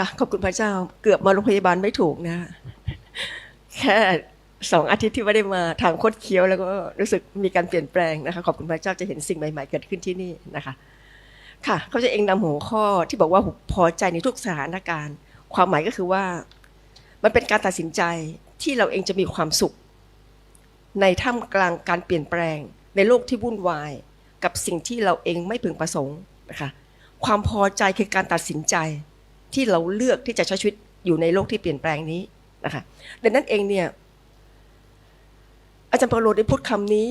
ค่ะขอบคุณพระเจ้าเกือบมาโรงพยาบาลไม่ถูกนะ แค่สองอาทิตย์ที่ไม่ได้มาทางคดเคี้ยว แล้วก็รู้สึกมีการเปลี่ยนแปลงนะคะ ขอบคุณพระเจ้าจะเห็นสิ่งใหม่ ๆ เกิดขึ้นที่นี่นะคะ ค่ะ เขาจะเองนำหัวข้อที่บอกว่าพอใจในทุกสถานการณ์ ความหมายก็คือว่า มันเป็นการตัดสินใจที่เราเองจะมีความสุข ในท่ามกลางการเปลี่ยนแปลง ในโลกที่วุ่นวาย กับสิ่งที่เราเองไม่พึงประสงค์นะคะ ความพอใจคือการตัดสินใจ ที่เราเลือกที่จะใช้ชีวิตอยู่ในโลกที่เปลี่ยนแปลงนี้นะคะดังนั้นเองเนี่ยอาจารย์เปาโลได้พูดคำนี้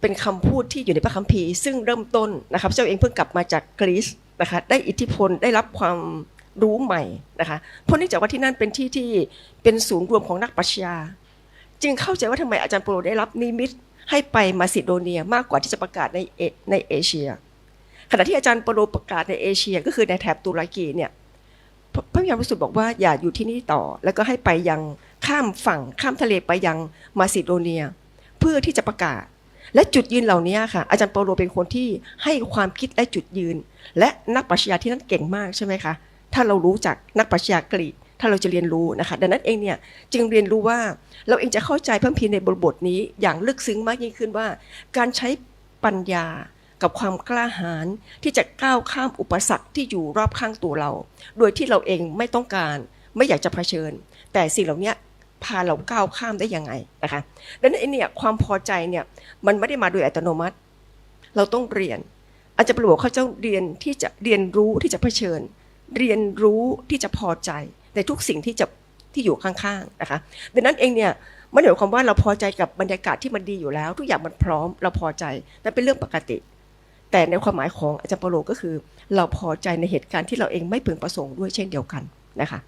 เป็นคำพูดที่อยู่ในพระคัมภีร์ซึ่งเริ่มต้นนะครับเจ้าเองเพิ่งกลับมาจากกรีซนะคะได้อิทธิพลได้รับความรู้ใหม่นะคะเพราะเนื่องจากว่าที่นั่นเป็นที่ที่เป็นศูนย์รวมของนักปรัชญาจึงเข้าใจว่าทำไมอาจารย์เปาโลได้รับนิมิตให้ไปมาซิโดเนียมากกว่าที่จะประกาศในในเอเชีย ขณะที่อาจารย์เปาโลประกาศในเอเชีย ก็คือในแถบตุรกีเนี่ย พระพระวิญญาณบริสุทธ์บอกว่าอย่าอยู่ที่นี่ต่อ แล้วก็ให้ไปยังข้ามฝั่งข้ามทะเลไปยังมาซิโดเนีย เพื่อที่จะประกาศ และจุดยืนเหล่านี้ค่ะ อาจารย์เปาโลเป็นคนที่ให้ความคิดและจุดยืน และนักปรัชญาที่นั่นเก่งมากใช่ไหมคะถ้าเรารู้จักนักปรัชญากรีกถ้าเราจะเรียนรู้นะคะ ดังนั้นเองเนี่ยจึงเรียนรู้ว่าเราเองจะเข้าใจพระคัมภีในบทบทนี้อย่างลึกซึ้งมากยิ่งขึ้นว่า การใช้ปัญญา กับความกล้าหาญที่จะก้าวข้ามอุปสรรคที่อยู่รอบข้างตัวเรา โดยที่เราเองไม่ต้องการ ไม่อยากจะเผชิญ แต่สิ่งเหล่านี้พาเราก้าวข้ามได้ยังไงนะคะดังนั้นไอ้เนี่ยความพอใจเนี่ยมันไม่ได้มาโดยอัตโนมัติ เราต้องเรียน อาจจะประบอกเขาเจ้าเรียนที่จะเรียนรู้ที่จะเผชิญ เรียนรู้ที่จะพอใจในทุกสิ่งที่จะที่อยู่ข้างๆนะคะดังนั้นเองเนี่ยไม่ได้หมายความว่าเราพอใจกับบรรยากาศที่มันดีอยู่แล้ว ทุกอย่างมันพร้อมเราพอใจนั่นเป็นเรื่องปกติ แต่ในความหมายของอาจารย์เปาโลก็คือ เราพอใจในเหตุการณ์ที่เราเองไม่พึงประสงค์ด้วยเช่นเดียวกันนะคะ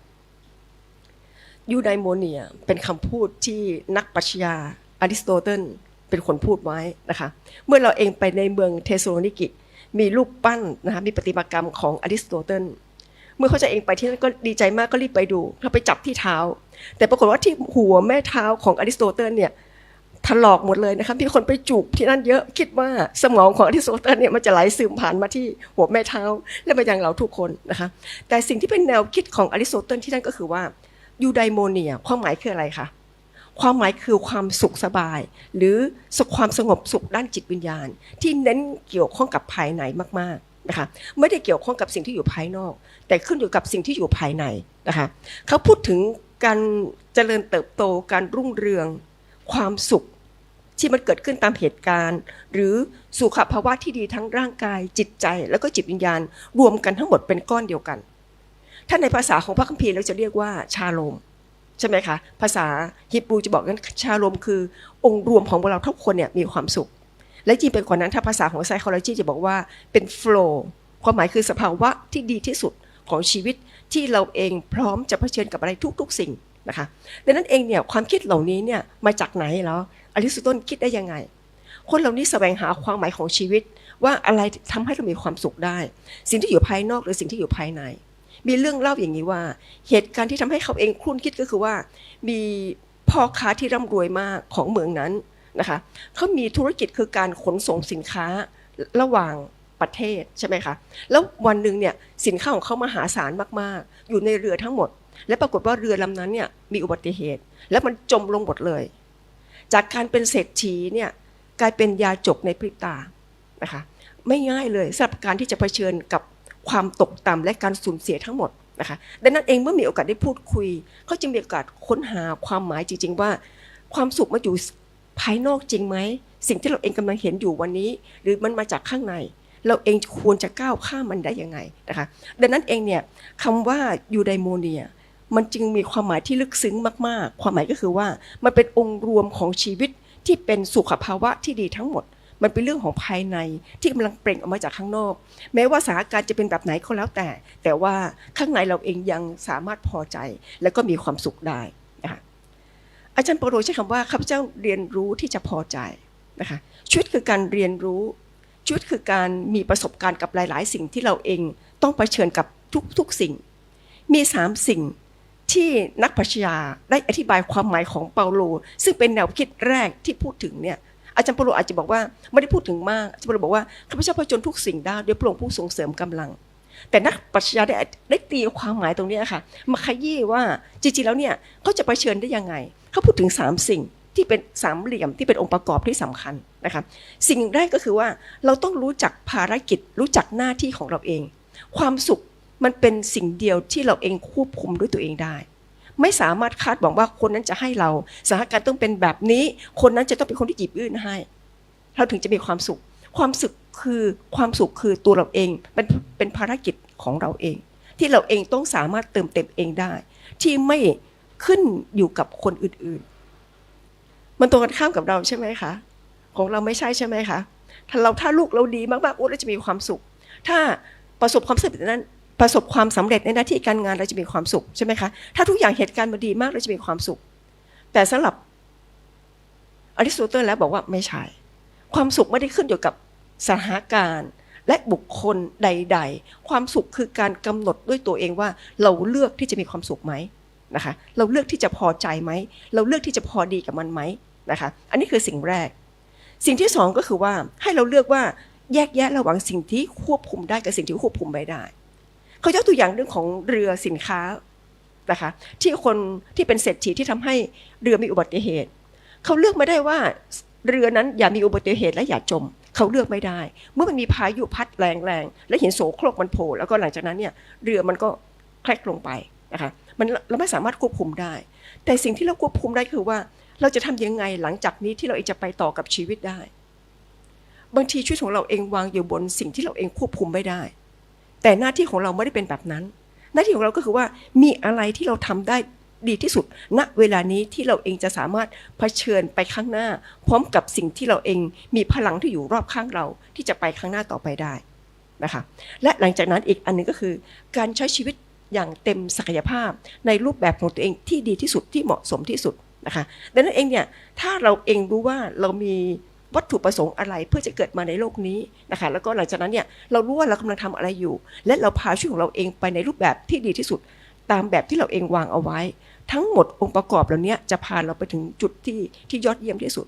ยูไดโมเนียเป็นคำพูดที่นักปรัชญาอริสโตเติลเป็นคนพูดไว้นะคะ เมื่อเราเองไปในเมืองเทสโลนิกิ มีรูปปั้นนะคะมีประติมากรรมของอริสโตเติลเมื่อเขาจะเองไปที่นั่นก็ดีใจมากก็รีบไปดูเขาไปจับที่เท้า แต่ปรากฏว่าที่หัวแม่เท้าของอริสโตเติลเนี่ย ถลอกหมดเลยนะคะมีคนไปจูบที่นั่นเยอะคิดว่าสมองของอริสโตเติลเนี่ยมันจะไหลซึมผ่านมาที่หัวแม่เท้า และมายังเราทุกคนนะคะแต่สิ่งที่เป็นแนวคิดของอริสโตเติลที่นั่นก็คือว่ายูไดโมเนียความหมายคืออะไรคะความหมายคือความสุขสบาย หรือความสงบสุขด้านจิตวิญญาณ ที่เน้นเกี่ยวข้องกับภายในมากๆนะคะไม่ได้เกี่ยวข้องกับสิ่งที่อยู่ภายนอก แต่ขึ้นอยู่กับสิ่งที่อยู่ภายในนะคะเขาพูดถึงการเจริญเติบโตการรุ่งเรือง ความสุข ที่มันเกิดขึ้นตามเหตุการณ์ หรือสุขภาวะที่ดีทั้งร่างกาย จิตใจ แล้วก็จิตวิญญาณ รวมกันทั้งหมดเป็นก้อนเดียวกัน ถ้าในภาษาของพระคัมภีร์เราจะเรียกว่าชาโลมใช่ไหมคะ ภาษาฮิบรูจะบอกกันชาโลมคือ องค์รวมของพวกเราทุกคนเนี่ยมีความสุข และจริงเป็นกว่านั้นถ้าภาษาของ psychology จะบอกว่าเป็น flow ความหมายคือสภาวะที่ดีที่สุดของชีวิตที่เราเองพร้อมจะเผชิญกับอะไรทุก ๆ สิ่ง นะคะดังนั้นเองเนี่ยความคิดเหล่านี้เนี่ยมาจากไหนแล้วอริสโตเติลคิดได้ยังไง คนเหล่านี้แสวงหาความหมายของชีวิต ว่าอะไรทำให้เรามีความสุขได้ สิ่งที่อยู่ภายนอกหรือสิ่งที่อยู่ภายใน มีเรื่องเล่าอย่างนี้ว่า เหตุการณ์ที่ทำให้เขาเองครุ่นคิดก็คือว่า มีพ่อค้าที่ร่ำรวยมากของเมืองนั้นนะคะเขามีธุรกิจคือการขนส่งสินค้าระหว่างประเทศใช่ไหมคะ แล้ววันหนึ่งเนี่ยสินค้าของเขามหาศาลมากๆ อยู่ในเรือทั้งหมด และปรากฏว่าเรือลำนั้นเนี่ยมีอุบัติเหตุ แล้วมันจมลงหมดเลย จากการเป็นเศรษฐีเนี่ยกลายเป็นยาจกในพริบตานะคะไม่ง่ายเลยสำหรับการที่จะเผชิญกับความตกต่ำและการสูญเสียทั้งหมดนะคะดังนั้นเองเมื่อมีโอกาสได้พูดคุย เขาจึงมีโอกาสค้นหาความหมายจริง ๆ ว่า ความสุขมาอยู่ภายนอกจริงไหมสิ่งที่เราเองกำลังเห็นอยู่วันนี้ หรือมันมาจากข้างใน เราเองควรจะก้าวข้ามมันได้ยังไงนะคะดังนั้นเองเนี่ยคำว่ายูไดโมเนีย มันจึงมีความหมายที่ลึกซึ้งมากๆ ความหมายก็คือว่ามันเป็นองค์รวมของชีวิตที่เป็นสุขภาวะที่ดีทั้งหมด มันเป็นเรื่องของภายในที่กำลังเปล่งออกมาจากข้างนอก แม้ว่าสถานการณ์จะเป็นแบบไหนก็แล้วแต่ แต่ว่าข้างในเราเองยังสามารถพอใจ และก็มีความสุขได้นะคะอาจารย์เปาโลใช้คำว่าข้าพเจ้าเรียนรู้ที่จะพอใจนะคะชีวิตคือการเรียนรู้ชีวิตคือการมีประสบการณ์กับหลาย ๆ สิ่งที่เราเองต้องเผชิญกับทุกๆสิ่ง มีสามสิ่ง ที่นักปรัชญาได้อธิบายความหมายของเปาโล ซึ่งเป็นแนวคิดแรกที่พูดถึงเนี่ยอาจารย์เปาโลอาจจะบอกว่าไม่ได้พูดถึงมากอาจารย์เปาโลบอกว่าข้าพเจ้าผจญทุกสิ่งได้ด้วยพระองค์ผู้ทรงเสริมกำลัง แต่นักปรัชญาได้ได้ตีความหมายตรงนี้ค่ะมาขยี้ว่าจริงๆแล้วเนี่ยเขาจะเผชิญได้ยังไงเขาพูดถึงสามสิ่งที่เป็นสามเหลี่ยมที่เป็นองค์ประกอบที่สำคัญนะคะสิ่งแรกก็คือว่าเราต้องรู้จักภารกิจรู้จักหน้าที่ของเราเอง ความสุข มันเป็นสิ่งเดียวที่เราเองควบคุมด้วยตัวเองได้ ไม่สามารถคาดหวังว่าคนนั้นจะให้เราสถานการณ์ต้องเป็นแบบนี้ คนนั้นจะต้องเป็นคนที่หยิบยื่นให้ เราถึงจะมีความสุข ความสุขคือความสุขคือตัวเราเองเป็นเป็นภารกิจของเราเอง ที่เราเองต้องสามารถเติมเต็มเองได้ ที่ไม่ขึ้นอยู่กับคนอื่นๆ มันตรงกันข้ามกับเราใช่ไหมคะของเราไม่ใช่ใช่ไหมคะถ้าเราถ้าลูกเราดีมากๆโอ้เราจะมีความสุข ถ้าประสบความสำเร็จนั้น ประสบความสำเร็จในหน้าที่การงานเราจะมีความสุขใช่ไหมคะถ้าทุกอย่างเหตุการณ์มันดีมากเราจะมีความสุข แต่สำหรับอริสโตเติลแล้วบอกว่าไม่ใช่ ความสุขไม่ได้ขึ้นอยู่กับสถานการณ์และบุคคลใด ๆ ความสุขคือการกำหนดด้วยตัวเองว่า เราเลือกที่จะมีความสุขไหมนะคะ เราเลือกที่จะพอใจไหม เราเลือกที่จะพอดีกับมันไหมนะคะ อันนี้คือสิ่งแรก สิ่งที่สองก็คือว่าให้เราเลือกว่าแยกแยะระหว่างสิ่งที่ควบคุมได้กับสิ่งที่ควบคุมไม่ได้ เขายกตัวอย่างเรื่องของเรือสินค้านะคะที่คนที่เป็นเศรษฐีที่ทำให้เรือมีอุบัติเหตุ เขาเลือกไม่ได้ว่าเรือนั้นอย่ามีอุบัติเหตุและอย่าจม เขาเลือกไม่ได้ เมื่อมันมีพายุพัดแรงๆและเห็นโสโครกมันโผล่แล้วก็หลังจากนั้นเนี่ยเรือมันก็แคลกลงไปนะคะมันเราไม่สามารถควบคุมได้ แต่สิ่งที่เราควบคุมได้คือว่า เราจะทำยังไงหลังจากนี้ที่เราเองจะไปต่อกับชีวิตได้ บางทีชีวิตของเราเองวางอยู่บนสิ่งที่เราเองควบคุมไม่ได้ แต่หน้าที่ของเราไม่ได้เป็นแบบนั้น หน้าที่ของเราก็คือว่ามีอะไรที่เราทำได้ดีที่สุด ณเวลานี้ที่เราเองจะสามารถเผชิญไปข้างหน้า พร้อมกับสิ่งที่เราเองมีพลังที่อยู่รอบข้างเราที่จะไปข้างหน้าต่อไปได้นะคะและหลังจากนั้นอีกอันหนึงก็คือ การใช้ชีวิตอย่างเต็มศักยภาพในรูปแบบของตัวเองที่ดีที่สุดที่เหมาะสมที่สุดนะคะดังนั้นเองเนี่ยถ้าเราเองรู้ว่าเรามี วัตถุประสงค์อะไรเพื่อจะเกิดมาในโลกนี้นะคะแล้วก็หลังจากนั้นเนี่ยเรารู้ว่าเรากำลังทำอะไรอยู่ และเราพาชีวิตของเราเองไปในรูปแบบที่ดีที่สุด ตามแบบที่เราเองวางเอาไว้ ทั้งหมดองค์ประกอบเหล่านี้จะพาเราไปถึงจุดที่ที่ยอดเยี่ยมที่สุด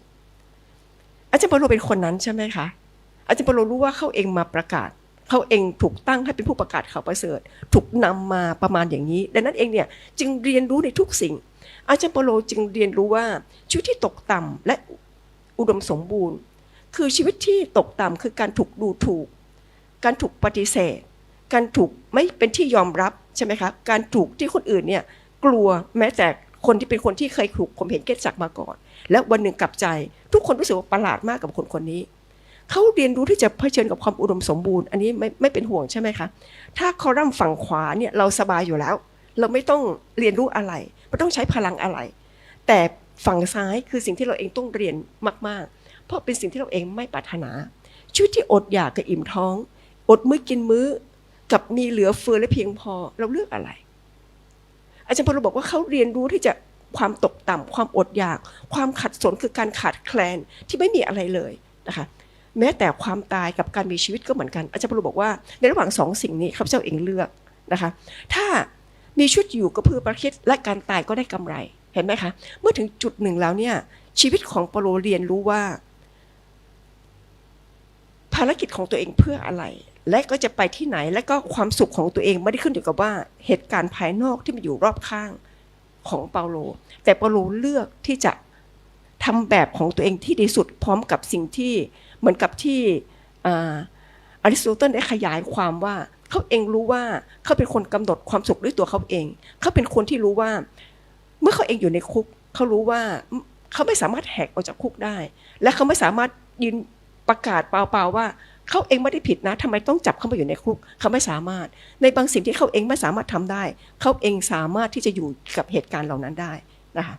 อาจารย์เปโลเป็นคนนั้นใช่ไหมคะอาจารย์เปโลรู้ว่าเขาเองมาประกาศเขาเองถูกตั้งให้เป็นผู้ประกาศข่าวประเสริฐ ถูกนำมาประมาณอย่างนี้ ดังนั้นเองเนี่ยจึงเรียนรู้ในทุกสิ่ง อาจารย์เปโลจึงเรียนรู้ว่าชีวิตที่ตกต่ำและ อุดมสมบูรณ์ คือชีวิตที่ตกต่ำคือการถูกดูถูก การถูกปฏิเสธ การถูกไม่เป็นที่ยอมรับใช่ไหมคะการถูกที่คนอื่นเนี่ยกลัวแม้แต่คนที่เป็นคนที่เคยถูกข่มเหงเกลียดศักดิ์มาก่อน แล้ววันหนึ่งกลับใจ ทุกคนรู้สึกว่าประหลาดมากกับคนคนนี้เขาเรียนรู้ที่จะเผชิญกับความอุดมสมบูรณ์ อันนี้ไม่ไม่เป็นห่วงใช่ไหมคะ ถ้าคอรัมน์ฝั่งขวาเนี่ยเราสบายอยู่แล้ว เราไม่ต้องเรียนรู้อะไร ไม่ต้องใช้พลังอะไร แต่ ฝั่งซ้ายคือสิ่งที่เราเองต้องเรียนมากๆ เพราะเป็นสิ่งที่เราเองไม่ปรารถนาชีวิตที่อดอยากกับอิ่มท้อง อดมื้อกินมื้อ กับมีเหลือเฟือและเพียงพอเราเลือกอะไร อาจารย์พลบอกว่าเขาเรียนรู้ที่จะความตกต่ำความอดอยาก ความขัดสนคือการขาดแคลนที่ไม่มีอะไรเลยนะคะแม้แต่ความตายกับการมีชีวิตก็เหมือนกัน อาจารย์พลบอกว่าในระหว่างสองสิ่งนี้ข้าพเจ้าเองเลือกนะคะ ถ้ามีชีวิตอยู่ก็เพื่อประคิดและการตายก็ได้กำไร เห็นไหมคะ เมื่อถึงจุดหนึ่งแล้วเนี่ย ชีวิตของเปาโลเรียนรู้ว่า ภารกิจของตัวเองเพื่ออะไร และก็จะไปที่ไหน และก็ความสุขของตัวเองไม่ได้ขึ้นอยู่กับว่าเหตุการณ์ภายนอกที่มันอยู่รอบข้างของเปาโล แต่เปาโลเลือกที่จะทำแบบของตัวเองที่ดีสุดพร้อมกับสิ่งที่เหมือนกับที่อาริสโตเติลได้ขยายความว่าเขาเองรู้ว่าเขาเป็นคนกำหนดความสุขด้วยตัวเขาเอง เขาเป็นคนที่รู้ว่า เมื่อเขาเองอยู่ในคุกเขารู้ว่าเขาไม่สามารถแหกออกจากคุกได้ และเขาไม่สามารถยืนประกาศเปล่าๆว่าเขาเองไม่ได้ผิดนะทำไมต้องจับเขามาอยู่ในคุกเขาไม่สามารถ ในบางสิ่งที่เขาเองไม่สามารถทำได้ เขาเองสามารถที่จะอยู่กับเหตุการณ์เหล่านั้นได้นะคะ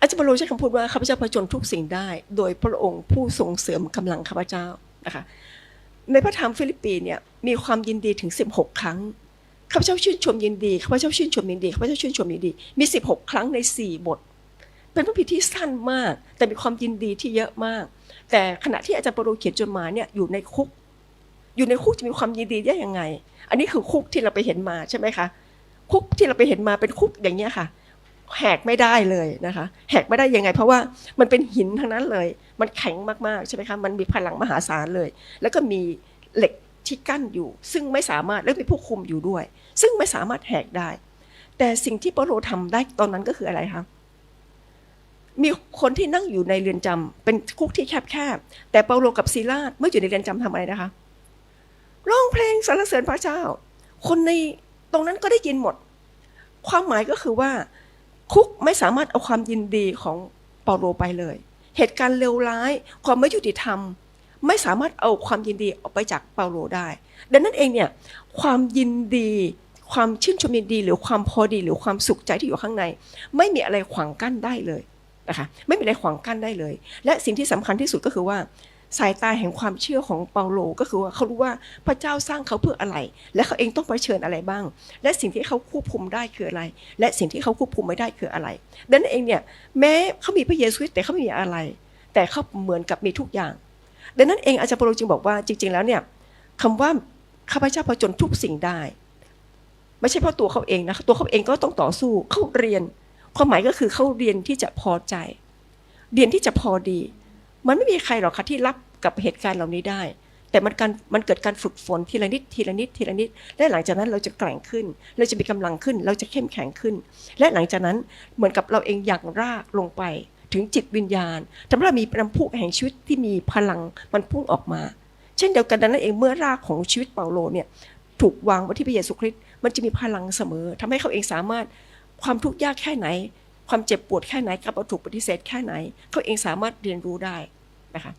อาจารย์บรรลุใช้คำพูดว่าข้าพเจ้าผจญทุกสิ่งได้ โดยพระองค์ผู้ทรงเสริมกำลังข้าพเจ้านะคะในพระธรรมฟิลิปปีเนี่ยมีความยินดีถึง 16 ครั้ง ข้าพเจ้าชื่นชมยินดีข้าพเจ้าชื่นชมยินดีข้าพเจ้าชื่นชมยินดี มี 16 ครั้งใน 4 บท เป็นพระพิธีที่สั้นมาก แต่มีความยินดีที่เยอะมาก แต่ขณะที่อาจารย์ปรโรเขียนจดหมายเนี่ยอยู่ในคุก อยู่ในคุกจะมีความยินดีได้ยังไง อันนี้คือคุกที่เราไปเห็นมาใช่ไหมคะคุกที่เราไปเห็นมาเป็นคุกอย่างเงี้ยค่ะแหกไม่ได้เลยนะคะ แหกไม่ได้ยังไง เพราะว่ามันเป็นหินทั้งนั้นเลย มันแข็งมากๆใช่ไหมคะมันมีพลังมหาศาลเลย แล้วก็มีเหล็ก ที่กั้นอยู่ ซึ่งไม่สามารถและมีผู้คุมอยู่ด้วย ซึ่งไม่สามารถแหกได้ แต่สิ่งที่เปาโลทำได้ตอนนั้นก็คืออะไรคะมีคนที่นั่งอยู่ในเรือนจำเป็นคุกที่แคบๆแต่เปาโลกับซีลาสเมื่ออยู่ในเรือนจำทำอะไรนะคะร้องเพลงสรรเสริญพระเจ้า คนในตรงนั้นก็ได้ยินหมด ความหมายก็คือว่า คุกไม่สามารถเอาความยินดีของเปาโลไปเลย เหตุการณ์เลวร้าย ความไม่ยุติธรรม ไม่สามารถเอาความยินดีออกไปจากเปาโลได้ ดังนั้นเองเนี่ยความยินดีความชื่นชมยินดี หรือความพอดีหรือความสุขใจที่อยู่ข้างใน ไม่มีอะไรขวางกั้นได้เลยนะคะไม่มีอะไรขวางกั้นได้เลย และสิ่งที่สำคัญที่สุดก็คือว่า สายตาแห่งความเชื่อของเปาโลก็คือว่าเขารู้ว่าพระเจ้าสร้างเขาเพื่ออะไร และเขาเองต้องเผชิญอะไรบ้าง และสิ่งที่เขาควบคุมได้คืออะไร และสิ่งที่เขาควบคุมไม่ได้คืออะไรดังนั้นเองเนี่ยแม้เขามีพระเยซูฮิตแต่เขาไม่มีอะไร แต่เขาเหมือนกับมีทุกอย่าง ดังนั้นเองอาจารย์ปาโลจึงบอกว่าจริง ๆ แล้วเนี่ยคำว่าข้าพเจ้าผจญทุกสิ่งได้ ไม่ใช่เพราะตัวเขาเองนะตัวเขาเองก็ต้องต่อสู้เขาเรียน ความหมายก็คือเขาเรียนที่จะพอใจ เรียนที่จะพอดี มันไม่มีใครหรอกค่ะที่รับกับเหตุการณ์เหล่านี้ได้ แต่มันการมันเกิดการฝึกฝนทีละนิดทีละนิดทีละนิด และหลังจากนั้นเราจะแกร่งขึ้น เราจะมีกำลังขึ้น เราจะเข้มแข็งขึ้น และหลังจากนั้นเหมือนกับเราเองอย่างรากลงไป ถึงจิตวิญญาณทำให้เรามีน้ำพุแห่งชีวิตที่มีพลังมันพุ่งออกมา เช่นเดียวกันดังนั้นเองเมื่อรากของชีวิตเปาโลเนี่ยถูกวางไว้ที่พระเยซูคริสต์มันจะมีพลังเสมอทำให้เขาเองสามารถความทุกข์ยากแค่ไหน ความเจ็บปวดแค่ไหนกับถูกปฏิเสธแค่ไหน เขาเองสามารถเรียนรู้ได้นะคะ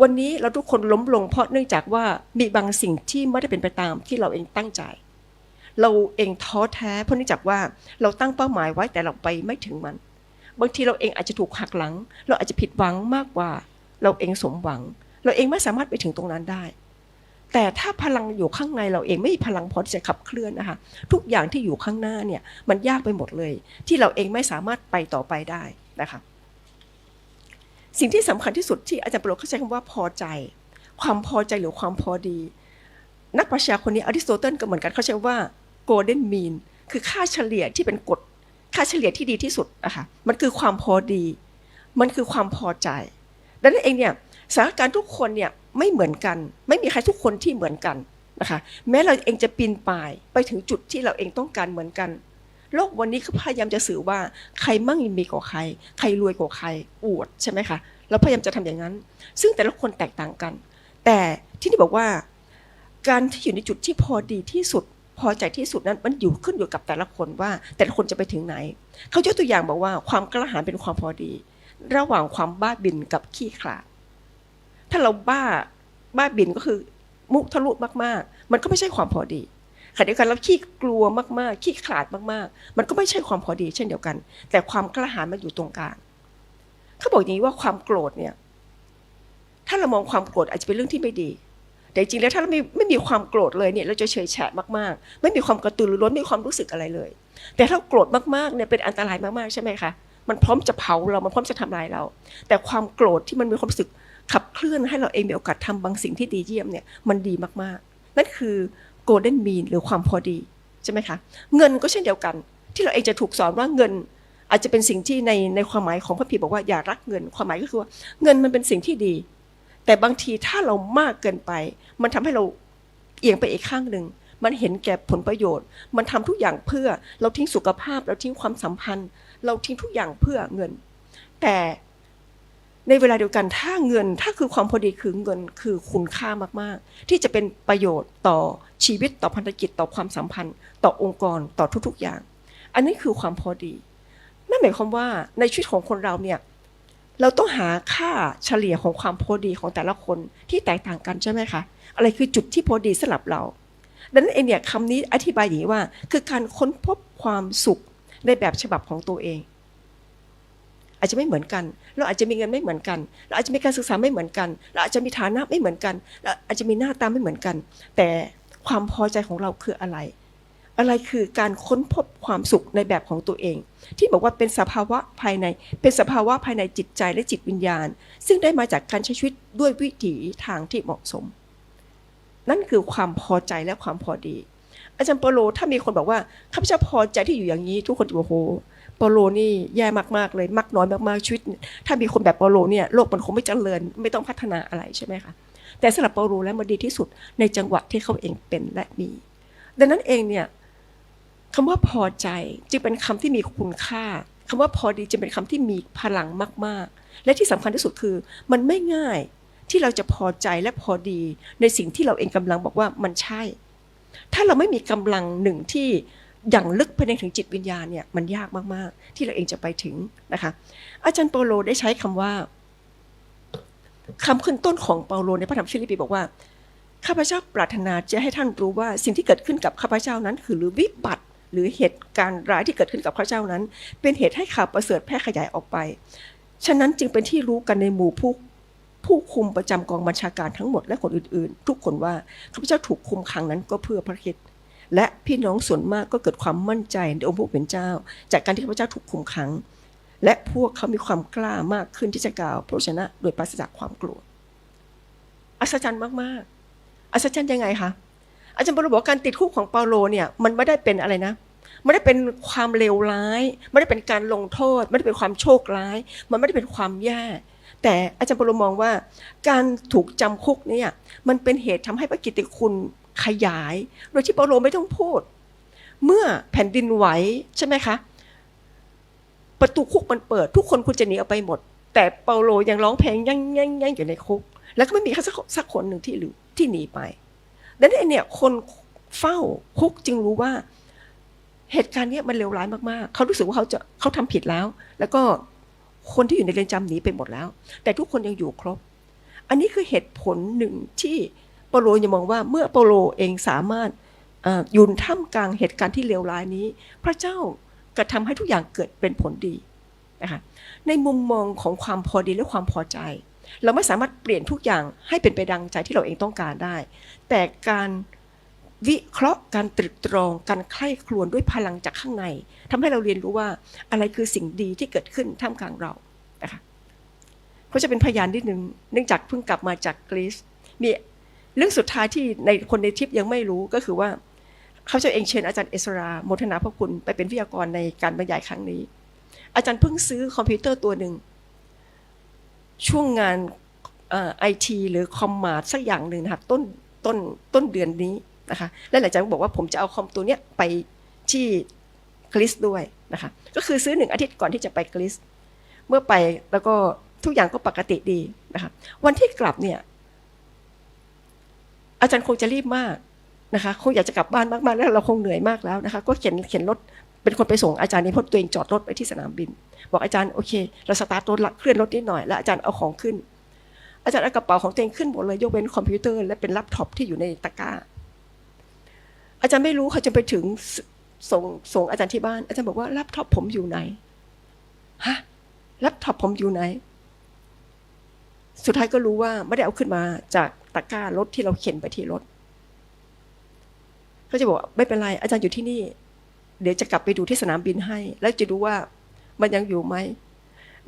วันนี้เราทุกคนล้มลงเพราะเนื่องจากว่ามีบางสิ่งที่ไม่ได้เป็นไปตามที่เราเองตั้งใจ เราเองท้อแท้เพราะเนื่องจากว่าเราตั้งเป้าหมายไว้แต่เราไปไม่ถึงมัน บางทีเราเองอาจจะถูกหักหลัง เราอาจจะผิดหวังมากกว่า เราเองสมหวัง เราเองไม่สามารถไปถึงตรงนั้นได้ แต่ถ้าพลังอยู่ข้างในเราเองไม่มีพลังพอที่จะขับเคลื่อนนะคะทุกอย่างที่อยู่ข้างหน้าเนี่ยมันยากไปหมดเลย ที่เราเองไม่สามารถไปต่อไปได้นะคะสิ่งที่สำคัญที่สุดที่อาจารย์ปรโลเขาใช้คำว่าพอใจ ความพอใจหรือความพอดี นักปรัชาคนนี้อริสโตเติลก็เหมือนกันเขาใช้ว่า golden mean คือค่าเฉลี่ยที่เป็นกฎ ค่าเฉลี่ยที่ดีที่สุดอะคะมันคือความพอดี มันคือความพอใจดังนั้นเองเนี่ยสถานการณ์ทุกคนเนี่ยไม่เหมือนกัน ไม่มีใครทุกคนที่เหมือนกันนะคะแม้เราเองจะปีนป่ายไปถึงจุดที่เราเองต้องการเหมือนกัน โลกวันนี้คือพยายามจะสื่อว่าใครมั่งมีกว่าใคร ใครรวยกว่าใครอวดใช่ไหมคะเราพยายามจะทำอย่างนั้น ซึ่งแต่ละคนแตกต่างกัน แต่ที่นี่บอกว่า การที่อยู่ในจุดที่พอดีที่สุด พอใจที่สุดนั้นมันอยู่ขึ้นอยู่กับแต่ละคนว่า แต่ละคนจะไปถึงไหน เขายกตัวอย่างบอกว่าความกระหายเป็นความพอดี ระหว่างความบ้าบินกับขี้ขลาดถ้าเราบ้าบ้าบินก็คือมุทะลุมากๆ มันก็ไม่ใช่ความพอดีขณะเดียวกันเราขี้กลัวมากๆขี้ขลาดมากๆ มันก็ไม่ใช่ความพอดีเช่นเดียวกัน แต่ความกระหายมันอยู่ตรงกลางเขาบอกอย่างนี้ว่าความโกรธเนี่ย ถ้าเรามองความโกรธอาจจะเป็นเรื่องที่ไม่ดี แต่จริงแล้วถ้าเราไม่ไม่มีความโกรธเลยเนี่ยเราจะเฉยแฉะมากๆ ไม่มีความกระตือรือร้นไม่มีความรู้สึกอะไรเลย แต่ถ้าโกรธมากๆเนี่ยเป็นอันตรายมากๆใช่ไหมคะมันพร้อมจะเผาเรา มันพร้อมจะทำลายเรา แต่ความโกรธที่มันมีความรู้สึกขับเคลื่อนให้เราเองมีโอกาสทำบางสิ่งที่ดีเยี่ยมเนี่ยมันดีมากๆ นั่นคือ golden mean หรือความพอดีใช่ไหมคะเงินก็เช่นเดียวกัน ที่เราเองจะถูกสอนว่าเงิน อาจจะเป็นสิ่งที่ในในความหมายของพระพีบอกว่าอย่ารักเงิน ความหมายก็คือว่าเงินมันเป็นสิ่งที่ดี แต่บางทีถ้าเรามากเกินไป มันทำให้เราเอียงไปอีกข้างหนึ่ง มันเห็นแก่ผลประโยชน์ มันทำทุกอย่างเพื่อเราทิ้งสุขภาพ เราทิ้งความสัมพันธ์ เราทิ้งทุกอย่างเพื่อเงิน แต่ในเวลาเดียวกันถ้าเงินถ้าคือความพอดีคือเงินคือคุณค่ามากๆ ที่จะเป็นประโยชน์ต่อชีวิตต่อพันธกิจต่อความสัมพันธ์ ต่อองค์กรต่อทุกๆอย่าง อันนี้คือความพอดีนั่นหมายความว่าในชีวิตของคนเราเนี่ย เราต้องหาค่าเฉลี่ยของความพอดีของแต่ละคนที่แตกต่างกันใช่ไหมคะ อะไรคือจุดที่พอดีสำหรับเรา ดังนั้นเองเนี่ยคำนี้อธิบายอย่างนี้ว่า คือการค้นพบความสุขในแบบฉบับของตัวเอง อาจจะไม่เหมือนกัน เราอาจจะมีเงินไม่เหมือนกัน เราอาจจะมีการศึกษาไม่เหมือนกัน เราอาจจะมีฐานะไม่เหมือนกัน เราอาจจะมีหน้าตาไม่เหมือนกัน แต่ความพอใจของเราคืออะไร อะไรคือการค้นพบความสุขในแบบของตัวเอง ที่บอกว่าเป็นสภาวะภายใน เป็นสภาวะภายในจิตใจและจิตวิญญาณ ซึ่งได้มาจากการใช้ชีวิตด้วยวิถีทางที่เหมาะสม นั่นคือความพอใจและความพอดี อาจารย์เปโลถ้ามีคนบอกว่าข้าพเจ้าพอใจที่อยู่อย่างนี้ ทุกคนจะบอกโหเปโลนี่แย่มากๆเลยมักน้อยมากๆชีวิต ถ้ามีคนแบบเปโลเนี่ยโลกมันคงไม่เจริญไม่ต้องพัฒนาอะไรใช่ไหมคะแต่สำหรับเปโลแล้วมันดีที่สุดในจังหวะที่เขาเองเป็นและมี ดังนั้นเองเนี่ย คำว่าพอใจจึงเป็นคำที่มีคุณค่าคำว่าพอดีจึงเป็นคำที่มีพลังมาก ๆ และที่สำคัญที่สุดคือมันไม่ง่ายที่เราจะพอใจและพอดีในสิ่งที่เราเองกำลังบอกว่ามันใช่ ถ้าเราไม่มีกำลังหนึ่งที่อย่างลึกภายในถึงจิตวิญญาณเนี่ยมันยากมาก ๆ ที่เราเองจะไปถึงนะคะ อาจารย์เปาโลได้ใช้คำว่าคำขึ้นต้นของเปาโลในพระธรรมฟิลิปปีบอกว่าข้าพเจ้าปรารถนาจะให้ท่านรู้ว่าสิ่งที่เกิดขึ้นกับข้าพเจ้านั้นคือหรือวิบัติ หรือเหตุการณ์ร้ายที่เกิดขึ้นกับข้าเจ้านั้น เป็นเหตุให้ข่าวประเสริฐแพร่ขยายออกไป ฉะนั้นจึงเป็นที่รู้กันในหมู่ผู้ผู้คุมประจำกองบัญชาการทั้งหมดและคนอื่นๆ ทุกคนว่าข้าพเจ้าถูกคุมขังนั้นก็เพื่อพระคริสต์และพี่น้องส่วนมากก็เกิดความมั่นใจในองค์ผู้เป็นเจ้า จากการที่ข้าพเจ้าถูกคุมขัง และพวกเขามีความกล้ามากขึ้นที่จะกล่าวพระชนะโดยปราศจากความกลัว อัศจรรย์มากๆ อัศจรรย์ยังไงคะอาจารย์บรบอกว่าการติดคุกของเปาโลเนี่ยมันไม่ได้เป็นอะไรนะ ไม่ได้เป็นความเลวร้าย ไม่ได้เป็นการลงโทษ ไม่ได้เป็นความโชคร้าย มันไม่ได้เป็นความแย่แต่อาจารย์ปรมองว่า การถูกจำคุกเนี่ยมันเป็นเหตุทำให้พระกิติคุณขยาย โดยที่เปาโลไม่ต้องพูด เมื่อแผ่นดินไหวใช่ไหมคะ ประตูคุกมันเปิด ทุกคนคุณจะหนีออกไปหมด แต่เปาโลยังร้องเพลงยั่งยั่งยั่งอยู่ในคุก แล้วก็ไม่มีใครสักสักคนหนึ่งที่หรือที่หนีไปดังนั้นเนี่ยคนเฝ้าคุกจึงรู้ว่า เหตุการณ์นี้มันเลวร้ายมากๆ เขารู้สึกว่าเขาจะเขาทำผิดแล้ว แล้วก็คนที่อยู่ในเรือนจำหนีไปหมดแล้ว แต่ทุกคนยังอยู่ครบ อันนี้คือเหตุผลหนึ่งที่เปโลยังมองว่าเมื่อเปโลเองสามารถอยืนท่ามกลางเหตุการณ์ที่เลวร้ายนี้ พระเจ้ากระทำให้ทุกอย่างเกิดเป็นผลดีนะคะในมุมมองของความพอดีและความพอใจ เราไม่สามารถเปลี่ยนทุกอย่างให้เป็นไปดังใจที่เราเองต้องการได้ แต่การ วิเคราะห์การตรึกตรองการใคร่ครวญด้วยพลังจากข้างในทำให้เราเรียนรู้ว่าอะไรคือสิ่งดีที่เกิดขึ้นท่ามกลางเรานะคะเขาจะเป็นพยานนิดนึงเนื่องจากเพิ่งกลับมาจากกรีซมีเรื่องสุดท้ายที่ในคนในทิปยังไม่รู้ก็คือว่าเขาจะเองเชิญอาจารย์เอสราโมทนาพระคุณไปเป็นวิทยากรในการบรรยายครั้งนี้ อาจารย์เพิ่งซื้อคอมพิวเตอร์ตัวหนึ่งช่วงงานไอทีหรือคอมมาร์สักอย่างหนึ่งนะคะต้นต้นต้นเดือนนี้ นะคะและหลังจากนั้นบอกว่าผมจะเอาคอมตัวเนี้ยไปที่กริสด้วยนะคะก็คือซื้อหนึ่งอาทิตย์ก่อนที่จะไปกริสเมื่อไปแล้วก็ทุกอย่างก็ปกติดีนะคะวันที่กลับเนี่ยอาจารย์คงจะรีบมากนะคะคงอยากจะกลับบ้านมากๆแล้วเราคงเหนื่อยมากแล้วนะคะก็เขียนเขียนรถเป็นคนไปส่งอาจารย์ในพจตัวเองจอดรถไปที่สนามบิน บอกอาจารย์โอเคเราสตาร์ทรถเคลื่อนรถนิดหน่อยแล้วอาจารย์เอาของขึ้น อาจารย์เอากระเป๋าของตัวเองขึ้นหมดเลยยกเว้นคอมพิวเตอร์และเป็นแล็ปท็อปที่อยู่ในตะกร้า อาจารย์ไม่รู้เขาจะไปถึงส่งส่งอาจารย์ที่บ้าน อาจารย์บอกว่าแล็ปท็อปผมอยู่ไหนฮะแล็ปท็อปผมอยู่ไหน สุดท้ายก็รู้ว่าไม่ได้เอาขึ้นมาจากตะกร้ารถที่เราเข็นไปที่รถเขาจะบอกไม่เป็นไร อาจารย์อยู่ที่นี่ เดี๋ยวจะกลับไปดูที่สนามบินให้ แล้วจะดูว่ามันยังอยู่ไหม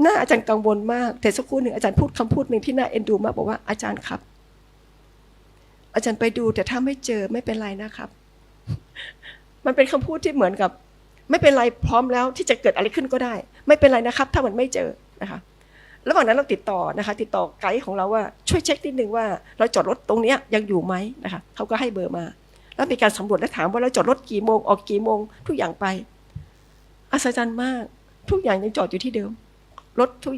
หน้าอาจารย์กังวลมากแต่สักครู่หนึ่งอาจารย์พูดคำพูดหนึ่งที่น่าเอ็นดูมากบอกว่าอาจารย์ครับ อาจารย์ไปดูแต่ถ้าไม่เจอไม่เป็นไรนะครับ มันเป็นคำพูดที่เหมือนกับ ไม่เป็นไรพร้อมแล้วที่จะเกิดอะไรขึ้นก็ได้ ไม่เป็นไรนะครับ ถ้ามันไม่เจอนะคะระหว่างนั้นเราติดต่อนะคะ ติดต่อไกด์ของเราว่าช่วยเช็คนิดนึงว่า เราจอดรถตรงนี้ยังอยู่ไหมนะคะเขาก็ให้เบอร์มา แล้วมีการสำรวจและถามว่าเราจอดรถกี่โมงออกกี่โมง ทุกอย่างไปอัศจรรย์มาก ทุกอย่างยังจอดอยู่ที่เดิมรถทุก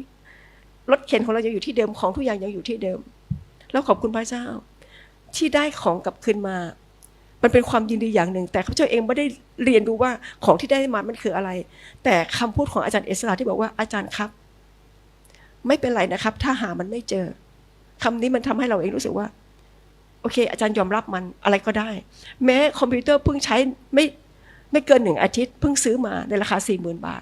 รถเข็นของเรายังอยู่ที่เดิมของทุกอย่างยังอยู่ที่เดิม แล้วขอบคุณพระเจ้า ที่ได้ของกลับคืนมา มันเป็นความยินดีอย่างหนึ่ง แต่ข้าพเจ้าเองไม่ได้เรียนรู้ว่าของที่ได้มามันคืออะไร แต่คำพูดของอาจารย์เอสราที่บอกว่าอาจารย์ครับ ไม่เป็นไรนะครับ ถ้าหามันไม่เจอคำนี้มันทำให้เราเองรู้สึกว่า โอเค อาจารย์ยอมรับมันอะไรก็ได้ แม้คอมพิวเตอร์เพิ่งใช้ไม่ไม่เกินหนึ่งอาทิตย์เพิ่งซื้อมาในราคาสี่หมื่นบาท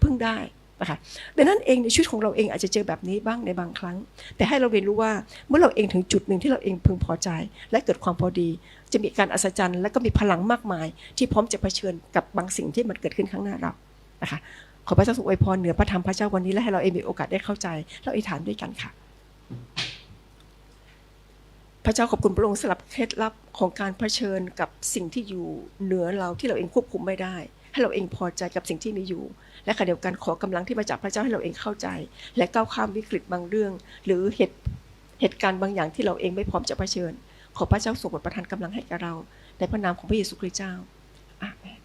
เพิ่งได้ นะคะดังนั้นเองในชีวิตของเราเองอาจจะเจอแบบนี้บ้างในบางครั้ง แต่ให้เราเรียนรู้ว่าเมื่อเราเองถึงจุดหนึ่งที่เราเองพึงพอใจ และเกิดความพอดี จะมีการอัศจรรย์ และก็มีพลังมากมาย ที่พร้อมจะเผชิญกับบางสิ่งที่มันเกิดขึ้นข้างหน้าเรานะคะขอพระเจ้าทรงอวยพรเหนือพระธรรมพระเจ้าวันนี้และให้เราเองมีโอกาสได้เข้าใจเราอธิษฐานด้วยกันค่ะ พระเจ้าขอบคุณพระองค์สำหรับเคล็ดลับของการเผชิญกับสิ่งที่อยู่เหนือเราที่เราเองควบคุมไม่ได้ ให้เราเองพอใจกับสิ่งที่มีอยู่ และขณะเดียวกันขอกำลังที่มาจากพระเจ้าให้เราเองเข้าใจ และก้าวข้ามวิกฤตบางเรื่อง หรือเหตุเหตุการณ์บางอย่างที่เราเองไม่พร้อมจะเผชิญ ขอพระเจ้าทรงโปรดประทานกำลังให้กับเรา ในพระนามของพระเยซูคริสต์เจ้าอาเมน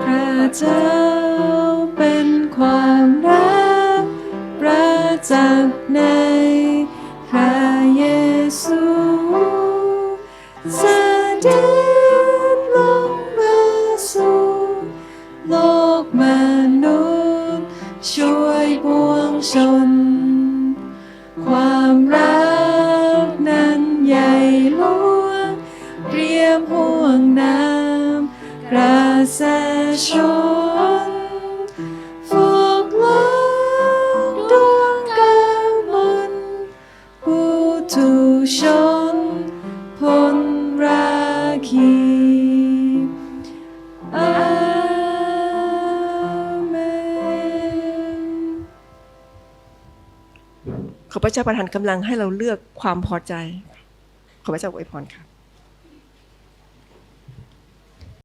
พระเจ้าเป็นความรักประจักษ์ใน ยปวงชน ความรักนั้นใหญ่หลวง เตรียมห่วงน้ำประชาชน ระเจ้าประทานกำลังให้เราเลือกความพอใจ ขอพระเจ้าอวยพรค่ะ